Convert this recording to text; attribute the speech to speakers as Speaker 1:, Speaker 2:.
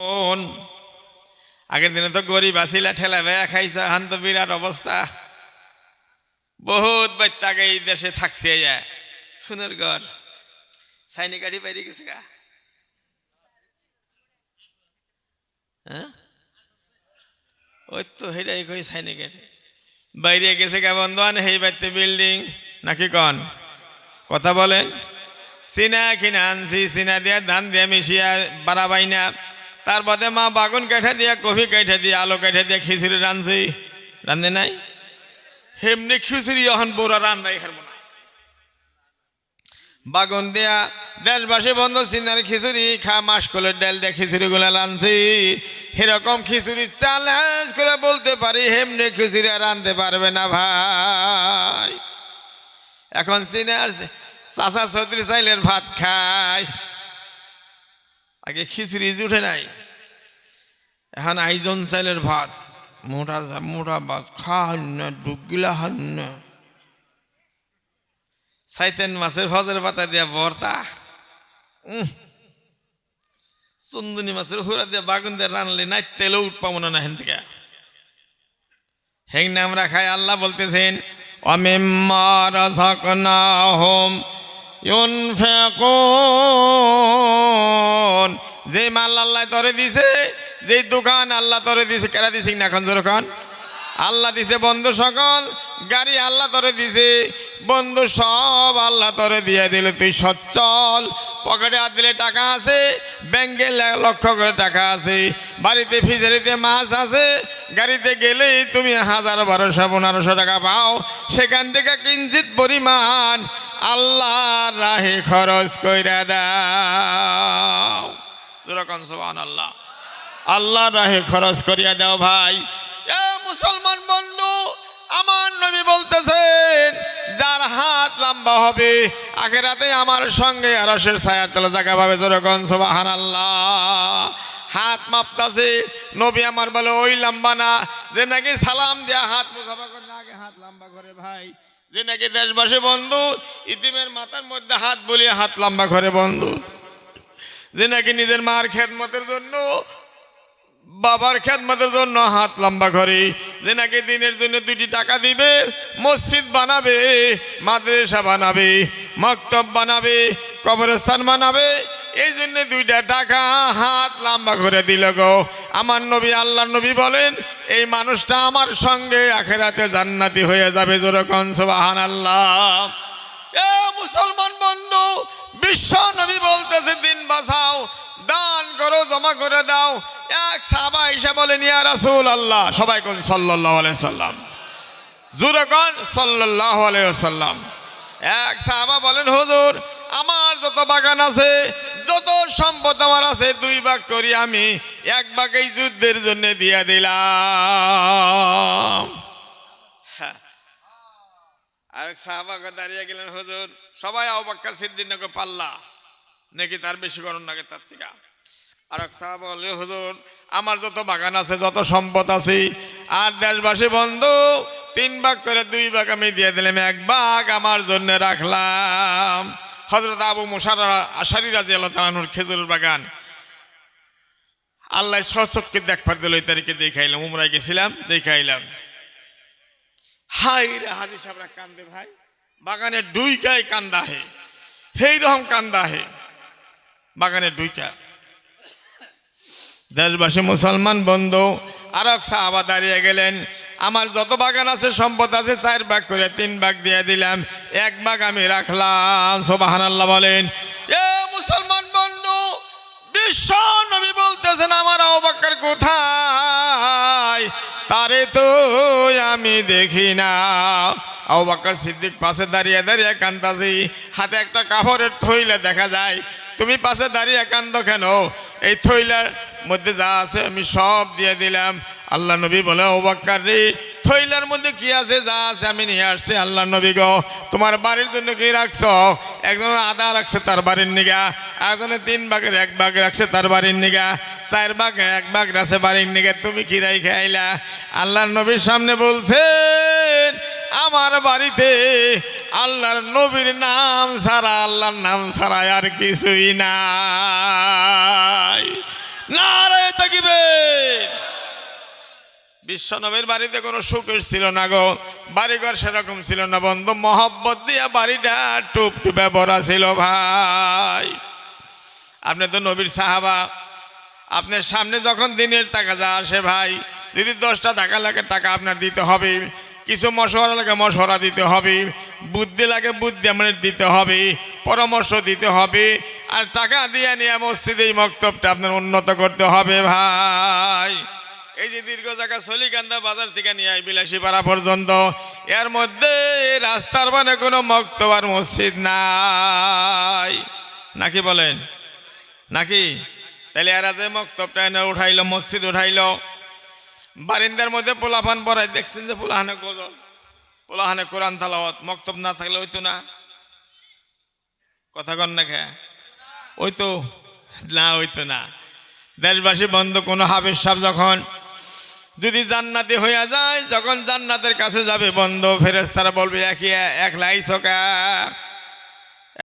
Speaker 1: কোন? আগের দিনে তো গরিব আসিলা, ঠেলা বেয়া খাইছে, হান তো বিরাট অবস্থা। বহুত বাচ্চা আগে এই দেশে থাকছে ইয়া সুনের ঘর। সাইনি গাড়ি বাইরে গেছে গা। হ্যাঁ? ওই তো হেটাই কই সাইনি গাড়ি। বাইরে গেছে গা বন্ধু আন হেই বাড়তে বিল্ডিং। নাকি কন? কথা বলেন। সিনা কিনা আনছি সিনা দিয়া ধান দিয়া মিশিয়া বাড়াবাই না। তার বাদে মা বাগুন কাঠা দিয়া, কফি কাঠা দিয়ে, আলো কাঠা দিয়া খিচুড়ি রাঁধছি। রান্ধে নাই? হেমনি খিচুড়ি এখন বড়া রান্ধাই হারবো না বাগুন দিয়া, দেশবাসী বন্ধ, সিনার খিচুড়ি খা মাসকলের ডাল দিয়া খিচুড়ি গুলা রাঁধছি। সেরকম খিচুড়ি চ্যালেঞ্জ করে বলতে পারি, হেমনি খিচুড়ি আর পারবে না ভাই। এখন সিনার চাষা চৌধুরী চাইলের ভাত খায়। আগে খিচড়ি উঠে নাই। এখন আইজন চাইলের ভাত। মোটা মোটা ভাত খান না ডুবগিলা হান না সাইতেন মাছের ভজের পাতা দিয়া উম। চন্দনী মাছের হুরা দিয়ে বাগুন দিয়ে রানলে নাই তেলেও উঠ পাবো না হেন থেকে। হেং আমরা খাই আল্লাহ বলতেছেন অমিম্মার হোম ইউনফিকুন। যে মাল আল্লাহ তরে দিছে যে দোকান আল্লাহ তরে দিছে, কেরা দিছে না এখন দোকান আল্লাহ দিছে বন্ধু সকল, গাড়ি আল্লাহ তরে দিছে, বন্ধু সব আল্লাহ তরে দিয়ে দিলে, তুই সচ্ছল। পকেটে হাত দিলে টাকা আছে, ব্যাংকে লক্ষ করে টাকা আছে, বাড়িতে ফিজারিতে মাছ আছে, গাড়িতে গেলেই তুমি হাজার বারোশো, পনেরোশো টাকা পাও, সেখান থেকে কিঞ্চিত পরিমাণ আল্লাহর রাহে খরচ কইরা দাও। যেরকম সোহান আল্লাহ আল্লাহর রাহে খরচ করিয়া দাও ভাই। এ মুসলমান বন্ধু, আমার নবী বলতেছেন, যার হাত লম্বা হবে, আখেরাতে আমার সঙ্গে আরশের ছায়ার তলে জায়গা পাবে। যেরকম সোবাহান আল্লাহ হাত মাপতাছে, নবী আমার বলে, ওই লম্বা না। যে নাকি সালাম দেয়া হাত মুসাফা করে আগে হাত লম্বা করে ভাই। যে নাকি দেশবাসী বন্ধু, ইতিমের মাথার মধ্যে হাত বলিয়ে হাত লম্বা করে বন্ধু। যে নাকি নিজের মার খেদমতের জন্য, বাবার খেদমতের জন্য হাত লম্বা করে। যে নাকি দিনের জন্য দুটি টাকা দিবে, মসজিদ বানাবে, মাদ্রাসা বানাবে, মক্তব বানাবে কবরস্থান বানাবে। এই জন্য দুইটা টাকা হাত লম্বা করে দিল গো। আমার নবী আল্লাহ নবী বলেন, এই মানুষটা আমার সঙ্গে আখেরাতে জান্নাতি হয়ে যাবে যেরকম সুবাহান আল্লাহ এ মুসলমান বন্ধু, বিশ্ব নবী বলতেছে, দিন বাঁচাও, দান করো, জমা করে দাও। এক সাবা হিসেবে বলেন, ইয়া রাসূল আল্লাহ সবাই কোন সাল্লাল্লাহু আলাইহি সাল্লাম জুরে কোন, সাল্লাল্লাহু সাল্লাম এক সাহাবা বলেন, হুজুর আমার যত বাগান আছে, যত সম্পদ আমার আছে, দুই ভাগ করি আমি। এক ভাগ এই যুদ্ধের জন্য দিয়ে দিলাম। হ্যাঁ। আর দাঁড়িয়ে সবাই নাকি তার বেশি গরম তার থেকে? আর আমার যত বাগান আছে, যত সম্পদ আছে, আর দেশবাসী বন্ধু, তিন ভাগ করে দুই ভাগ আমি দিয়ে দিলাম, এক ভাগ আমার জন্য রাখলাম। হজরত আবু মুসার আশারি রাজি আল্লাহ তালানুর খেজুরের বাগান। আল্লাহ সচককে দেখবার দিল তারিখে দেখাইলাম, উমরায় গেছিলাম, দেখাইলাম। হাই রে হাজি সাহেবরা কান্দে ভাই, বাগানে ডুইকায় কান্দা হে সেই রকম কান্দা হে। বাগানে ডুইকা। দেশবাসী মুসলমান বন্ধু আর এক সাহাবা দাঁড়িয়ে গেলেন আমার যত বাগান আছে, সম্পদ আছে, চার ভাগ করে তিন ভাগ দিয়ে দিলাম, এক ভাগ আমি রাখলাম। সোবাহান আল্লাহ বলেন, এ মুসলমান বন্ধু, বিশ্ব নবী বলতেছেন, আমার অবাক্কার কোথায়? তারে তো আমি দেখি না। অবাক্কার সিদ্দিক পাশে দাঁড়িয়ে দাঁড়িয়ে কান্দাছি। হাতে একটা কাপড়ের থইলে দেখা যায়, তুমি পাশে দাঁড়িয়ে কান্দ কেন? এই থইলার মধ্যে যা আছে আমি সব দিয়ে দিলাম। আল্লাহ নবী বলে ওবাক্কার রে থইলার মধ্যে কি আছে? যা আছে আমি নিয়ে আসছি। আল্লাহ নবী গো, তোমার বাড়ির জন্য কি রাখছ? একজন আদা রাখছে তার বাড়ির নিগা, একজনে তিন ভাগের এক ভাগ রাখছে তার বাড়ির নিগা, চার ভাগ এক ভাগ রাখছে বাড়ির নিগা, তুমি কি রাই খাইলা? আল্লাহ নবীর সামনে বলছেন, আমার বাড়িতে আল্লাহর নবীর নাম ছাড়া, আল্লাহর নাম ছাড়া আর কিছুই না রে তাকিবে বিশ্বনবীর বাড়িতে কোনো সুখের ছিল না গো। বাড়িঘর সেরকম ছিল না বন্ধু। মহব্বত দিয়া বাড়িটা টুপ টুপে ভরা ছিল ভাই। আপনি তো নবীর সাহাবা। আপনার সামনে যখন দিনের টাকা যা আসে ভাই, যদি দশটা টাকা লাগে, টাকা আপনার দিতে হবে। কিছু মশওয়ারা লাগে, মশওয়ারা দিতে হবে। বুদ্ধি লাগে, বুদ্ধি আপনার দিতে হবে। পরামর্শ দিতে হবে। আর টাকা দিয়ে নিয়ে মসজিদে এই মক্তবটা আপনার উন্নত করতে হবে ভাই। এই যে দীর্ঘ জায়গা সলিকান্দা বাজার থেকে নিয়ে আই বিলাসী পাড়া পর্যন্ত, এর মধ্যে রাস্তার মানে কোনো মক্তব আর মসজিদ নাই। নাকি বলেন? নাকি? তাহলে এরা যে মক্তবটা এনে উঠাইলো, মসজিদ উঠাইলো, বারিন্দার মধ্যে পোলাপান পড়ায় দেখছেন যে পোলাহানে গজল? পোলাহানে কোরআন তালাওয়াত, মক্তব না থাকলে হইতো না। কথা কন না ওই তো না, হইতো না। দেশবাসী বন্ধ কোনো হাবের সাহ যখন যদি জান্নাতি হইয়া যায়, যখন জান্নাতের কাছে যাবে, বন্ধ ফেরেস তারা বলবে একই এক লাইসকা